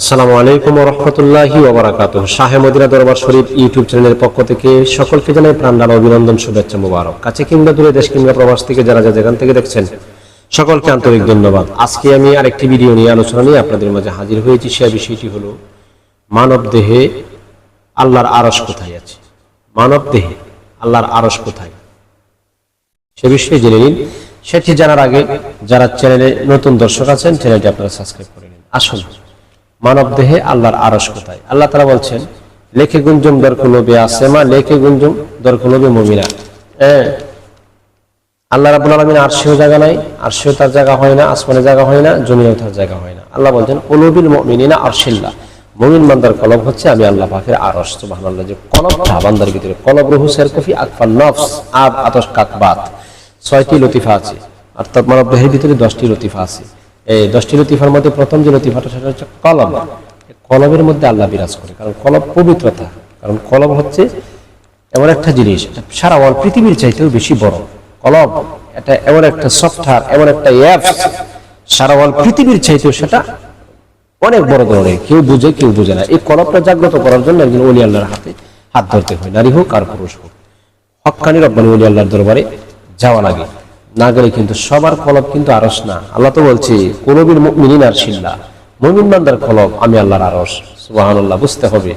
আসসালামু আলাইকুম রহমতুল্লাহি ওবরাকাত শাহে মদিনা দরবার শরীফ ইউটিউব চ্যানেলের পক্ষ থেকে সকলকে জানাই প্রাণডাল অভিনন্দন, শুভেচ্ছা মুবারক। কাছে কিংবা দূরে, দেশ কিংবা প্রবাস থেকে যারা যা যেখান থেকে দেখছেন, সকলকে আন্তরিক ধন্যবাদ। আজকে আমি আরেকটি ভিডিও নিয়ে আলোচনা নিয়ে আপনাদের মাঝে হাজির হয়েছি। সে বিষয়টি হলো, মানব দেহে আল্লাহর আরস কোথায় আছে? মানব দেহে আল্লাহর আরস কোথায়? সে বিষয়ে জেনে নিন। সেটি জানার আগে যারা চ্যানেলে নতুন দর্শক আছেন, চ্যানেলটি আপনারা সাবস্ক্রাইব করে নিন। আসুন। মানব দেহে আল্লাহর আরস কোথায়? আল্লাহ তারা বলছেন, লেখে গুঞ্জম দরকুলবে আসেমা, লেখে গুঞ্জম দরকুলবে মমিনা। হ্যাঁ আল্লাহ রাবুল আলমিন আরশেও জায়গা নাই, আরশেও তার জায়গা হয় না, আসমানে জায়গা হয় না, জমিনেও তার জায়গা হয় না। আল্লাহ বলছেন, কলবিল মিনিনা আরশিল্লা। মমিন বান্দার কলব হচ্ছে, আমি আল্লাহ পাকের আরশ। সুবহানাল্লাহ, যে কলবটা বান্দার ভিতরে, কলব রুহু সেরকফি আকফার নফস আব আতশ কাকবাত ছয়টি লতিফা আছে, অর্থাৎ মানব দেহের ভিতরে দশটি লতিফা আছে। এই দশটি লতিফার মধ্যে প্রথম যে লতিফাটা, সেটা হচ্ছে কলম কলমের মধ্যে আল্লাহ বিরাজ করে। কারণ কলব পবিত্রতা। কারণ কলম হচ্ছে এমন একটা জিনিস সারা ওয়াল পৃথিবীর চাইতেও বেশি বড়। কলম এটা এমন একটা সফটওয়্যার, এমন একটা অ্যাপ সারা ওয়াল পৃথিবীর চাইতেও সেটা অনেক বড় ধরনের। কেউ বুঝে কেউ বুঝে না। এই কলমটা জাগ্রত করার জন্য একজন অলি আল্লাহর হাতে হাত ধরতে হয়। নারী হোক আর পুরুষ হোক। হকানি রব্বানি অলি আল্লাহর দরবারে যাওয়া লাগে। না গেলে কিন্তু সবার কলব কিন্তু আরস না। আল্লাহ তো বলছি, কলবির মিনিন আর শিল্লা। মমিন মান্দার কলব আমি আল্লাহর আরস। সুবাহান্লাহ বুঝতে হবে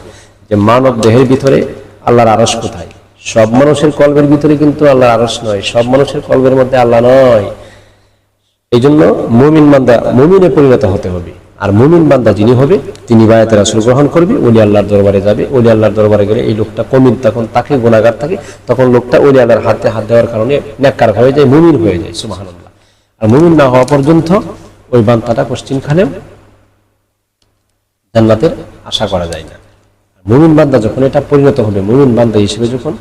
যে মানব দেহের ভিতরে আল্লাহর আরস কোথায়। সব মানুষের কলবের ভিতরে কিন্তু আল্লাহর আরস নয়, সব মানুষের কলবের মধ্যে আল্লাহ নয়। এই জন্য মমিন মান্দা মমিনে পরিণত হতে হবে। আর মুমিন বান্দা যিনি হবে, তিনি বায়াতের আসল গ্রহণ করবে ওলি আল্লাহর দরবারে যাবে ওলি আল্লাহর দরবারে গেলে এই লোকটা কমিন, তখন তাকে গুণাগার থাকে, তখন লোকটা ওলি আল্লাহর হাতে হাত দেওয়ার কারণে নেককার হয়ে যায়, মুমিন হয়ে যায় সুবাহান্লাহ আর মুমিন না হওয়া পর্যন্ত ওই বান্তাটা পশ্চিমখানেও জান্নাতের আশা করা যায় না। মুমিন বান্দা যখন এটা পরিণত হবে, মুমিন বান্দা হিসেবে যখন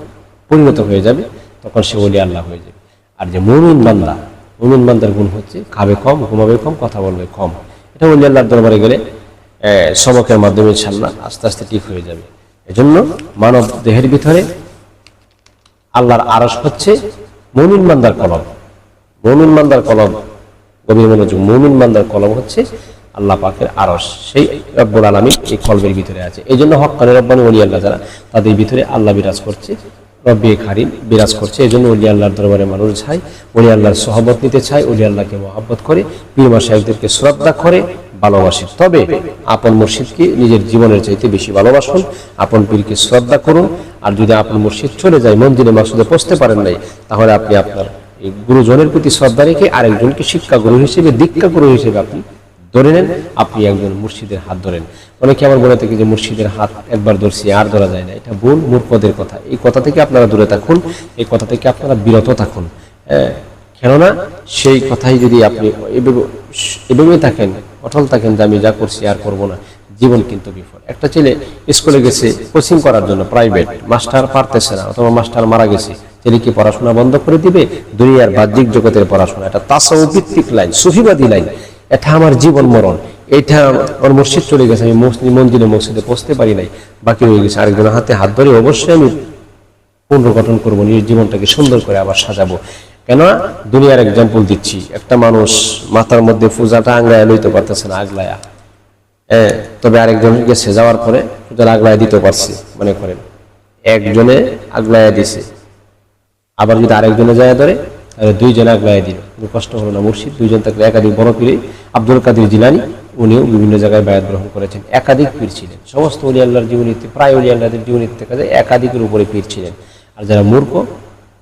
পরিণত হয়ে যাবে, তখন সে ওলি আল্লাহ হয়ে যাবে। আর যে মুমিন বান্দা, মুমিন বান্দার গুণ হচ্ছে, খাবে কম, ঘুমাবে কম, কথা বলবে কম। আল্লাহর দরবারে গেলে সবকের মাধ্যমে ইনশাল্লাহ আস্তে আস্তে ঠিক হয়ে যাবে। এজন্য মানব দেহের ভিতরে আল্লাহর আরস হচ্ছে মুমিন বান্দার কলম। মুমিন মান্দার কলম, গভীর মনোযোগ, মুমিন বান্দার কলম হচ্ছে আল্লাহ পাকের আরস সেই রব্বুল আলমী এই কলবের ভিতরে আছে। এই জন্য হকানি রব্বানি অলি যারা, তাদের ভিতরে আল্লাহ বিরাজ করছে রব্বি খারিম বিরাজ করছে। এই জন্য অলি আল্লাহর দরবারে মানুষ চায়, অলি আল্লাহর সহবত নিতে চায়, অলি আল্লাহকে মহাব্বত করে পীরমা সাহেবদেরকে শ্রদ্ধা করে, ভালোবাসে। তবে আপন মুর্শিদকে নিজের জীবনের চাইতে বেশি ভালোবাসুন? আপন পীরকে শ্রদ্ধা করুন। আর যদি আপন মুর্শিদ চলে যায়, মন্দিরে মাসুদে পৌঁছতে পারেন নাই, তাহলে আপনি আপনার গুরুজনের প্রতি শ্রদ্ধা রেখে আরেকজনকে শিক্ষা গুরু হিসেবে দীক্ষা গুরু হিসেবে আপনি ধরে নেন, আপনি একজন মুর্শিদের হাত ধরেন। অনেকে আমার বলে থাকে যে মুর্শিদের হাত একবার ধরছি, আর ধরা যায় না। এটা ভুল, মূর্খদের কথা। এই কথা থেকে আপনারা দূরে থাকুন, এই কথা থেকে আপনারা বিরত থাকুন। হ্যাঁ কেননা সেই কথাই যদি আপনি এভাবে থাকেন, অটল থাকেন যে আমি যা করছি আর করব না, জীবন কিন্তু বিফল। একটা ছেলে স্কুলে গেছে কোচিং করার জন্য প্রাইভেট মাস্টার পারতেছে না, অথবা মাস্টার মারা গেছে। ছেলে কি পড়াশোনা বন্ধ করে দিবে, দুনিয়ার বাহ্যিক জগতের পড়াশোনা। এটা তাসাউ ভিত্তিক লাইন সুফিবাদী লাইন এটা আমার জীবন মরণ। এটা আমার মসজিদ চলে গেছে, আমি মন্দিরে, মসজিদে পৌঁছতে পারি নাই, বাকি রয়ে গেছে। আরেকজনের হাতে হাত ধরে অবশ্যই আমি পুনর্গঠন করব নিজের জীবনটাকে সুন্দর করে আবার সাজাবো। কেন দুনিয়ার এক্সাম্পল দিচ্ছি, একটা মানুষ মাথার মধ্যে পূজাটা আংলায় লইতে পারতেছে না, আগলায়া। হ্যাঁ তবে আরেকজন গেছে, যাওয়ার পরে পূজার আগলায় দিতে পারছে, মনে করেন। একজনে আগলায়া দিছে, আবার যদি আরেকজনে যায় ধরে দুইজন আগলায় দিল। কোনো কষ্ট হলো না মুর্শিদ। দুইজন থাকলে একাধিক বড় পীরে, আব্দুল কাদির জিলানি, উনিও বিভিন্ন জায়গায় বায়াত গ্রহণ করেছেন। একাধিক পীর ছিলেন। সমস্ত অলি আল্লাহর জীবনীতে, প্রায় অলি আল্লাহদের জীবনীতে দেখা একাধিকের উপরে পীর ছিলেন। আর যারা মূর্খ,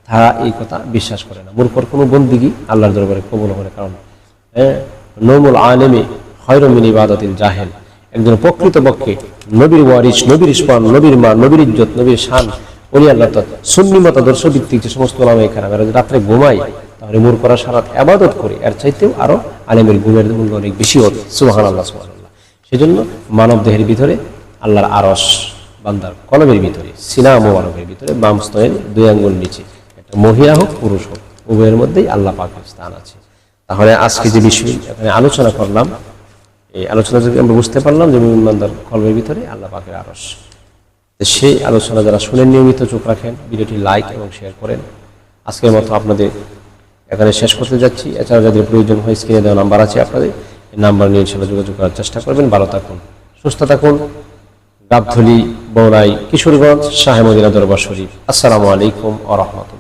তারা এই কথা বিশ্বাস করে না। মূর্খর কোনো বন্দিগি আল্লাহর দরবারে কবল করে কারণ হ্যাঁ নমুল আলেমে খয়রমিন ইবাদতিল জাহেল। একজন প্রকৃত পক্ষে নবীর ওয়ারিস নবীর ইসমান নবীর মা নবীর ইজ্জত, নবীর শান অলি আল্লাহ সুন্নি মতাদর্শ ভিত্তিক যে সমস্ত ওলামা এরা রাত্রে ঘুমায়, তাহলে মূর করা সারাত আবাদত করে, এর চাইতেও আরও আলেমের ঘুমের মূল্য অনেক বেশি হতো সুবাহান আল্লাহ সেজন্য মানব দেহের ভিতরে আল্লাহর আরস বান্দার কলমের ভিতরে সিনা মোবারকের ভিতরে, বাম স্তয়ের দুই আঙ্গুল নিচে, একটা মহিলা হোক, পুরুষ হোক, উভয়ের মধ্যেই আল্লাহ পাকের স্থান আছে। তাহলে আজকে যে বিষয় এখানে আলোচনা করলাম, এই আলোচনা থেকে আমরা বুঝতে পারলাম যে মুমিন বান্দার কলমের ভিতরে আল্লাহ পাকের আরস সেই আলোচনা যারা শুনে নিয়মিত চোখ রাখেন, ভিডিওটি লাইক এবং শেয়ার করেন। আজকের মতো আপনাদের এখানে শেষ করতে যাচ্ছি। এছাড়া যাদের প্রয়োজন হয় স্ক্রিনে দেওয়া নাম্বার আছে আপনাদের। এই নাম্বার নিয়ে ইনশাল্লাহ যোগাযোগ করার চেষ্টা করবেন। ভালো থাকুন, সুস্থ থাকুন। গাবধুলি বৌরাই কিশোরগঞ্জ, শাহেমদিনা দরবার শরীফ। আসসালামু আলাইকুম আ রহমতুল্লাহ।